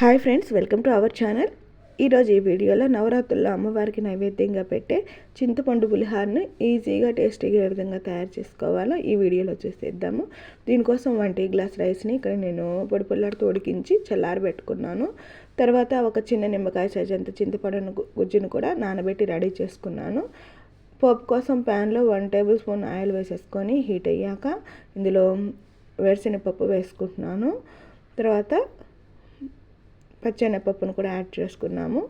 Hi friends welcome to our channel. ఈరోజు ఈ వీడియోలో నవరాత్రుల్లో అమ్మవారికి నైవేద్యంగా పెట్టే చింతపండు పులిహార్ని ఈజీగా టేస్టీగా ఏ విధంగా తయారు చేసుకోవాలో ఈ వీడియోలో చూసేద్దాము. దీనికోసం వన్ టీ గ్లాస్ రైస్ని ఇక్కడ నేను పొడి పొల్లాడుతూ ఉడికించి చల్లారబెట్టుకున్నాను తర్వాత ఒక చిన్న నిమ్మకాయ సైజ్ చింతపండును గుజ్జును కూడా నానబెట్టి రెడీ చేసుకున్నాను. పోపు కోసం ప్యాన్లో వన్ టేబుల్ స్పూన్ ఆయిల్ వేసేసుకొని హీట్ అయ్యాక ఇందులో వేరుశెనగపప్పు వేసుకుంటున్నాను. తర్వాత పచ్చెనపప్పును కూడా యాడ్ చేసుకున్నాము.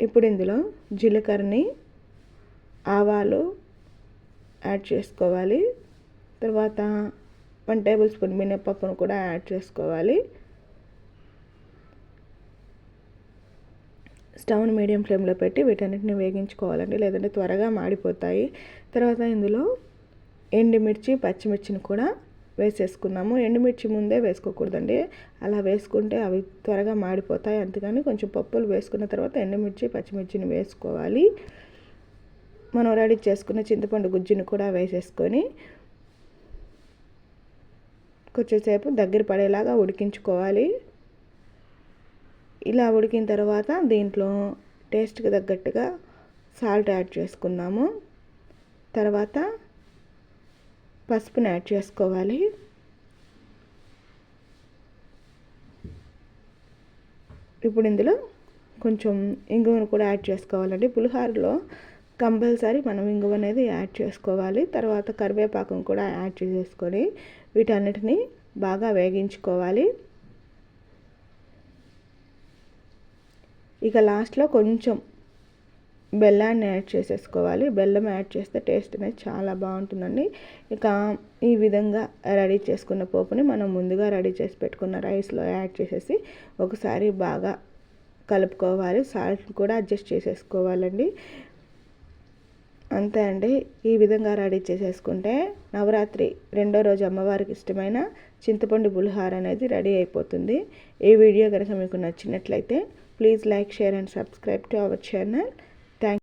ఇప్పుడు ఇందులో జీలకర్రని ఆవాలు యాడ్ చేసుకోవాలి. తర్వాత వన్ టేబుల్ స్పూన్ మినప్పప్పును కూడా యాడ్ చేసుకోవాలి. స్టవ్ను మీడియం ఫ్లేమ్లో పెట్టి వీటన్నిటిని వేగించుకోవాలండి. లేదంటే త్వరగా మాడిపోతాయి. తర్వాత ఇందులో ఎండుమిర్చి పచ్చిమిర్చిని కూడా వేసేసుకున్నాము. ఎండుమిర్చి ముందే వేసుకోకూడదండి. అలా వేసుకుంటే అవి త్వరగా మాడిపోతాయి. అందుకని కొంచెం పప్పులు వేసుకున్న తర్వాత ఎండుమిర్చి పచ్చిమిర్చిని వేసుకోవాలి. మనం రెడీ చేసుకున్న చింతపండు గుజ్జుని కూడా వేసేసుకొని కొంచెంసేపు దగ్గర పడేలాగా ఉడికించుకోవాలి. ఇలా ఉడికిన తర్వాత దీంట్లో టేస్ట్కి తగ్గట్టుగా సాల్ట్ యాడ్ చేసుకున్నాము. తర్వాత పసుపుని యాడ్ చేసుకోవాలి. ఇప్పుడు ఇందులో కొంచెం ఇంగువను కూడా యాడ్ చేసుకోవాలండి. పులిహోరలో కంపల్సరీ మనం ఇంగువ అనేది యాడ్ చేసుకోవాలి. తర్వాత కరివేపాకును కూడా యాడ్ చేసుకొని వీటన్నిటిని బాగా వేగించుకోవాలి. ఇక లాస్ట్లో కొంచెం బెల్లాన్ని యాడ్ చేసేసుకోవాలి. బెల్లం యాడ్ చేస్తే టేస్ట్ అనేది చాలా బాగుంటుందండి. ఇక ఈ విధంగా రెడీ చేసుకున్న పోపుని మనం ముందుగా రెడీ చేసి పెట్టుకున్న రైస్లో యాడ్ చేసేసి ఒకసారి బాగా కలుపుకోవాలి. సాల్ట్ కూడా అడ్జస్ట్ చేసేసుకోవాలండి. అంతే అండి. ఈ విధంగా రెడీ చేసేసుకుంటే నవరాత్రి రెండో రోజు అమ్మవారికి ఇష్టమైన చింతపండు పులిహార అనేది రెడీ అయిపోతుంది. ఈ వీడియో కనుక మీకు నచ్చినట్లయితే please like share and subscribe to our channel.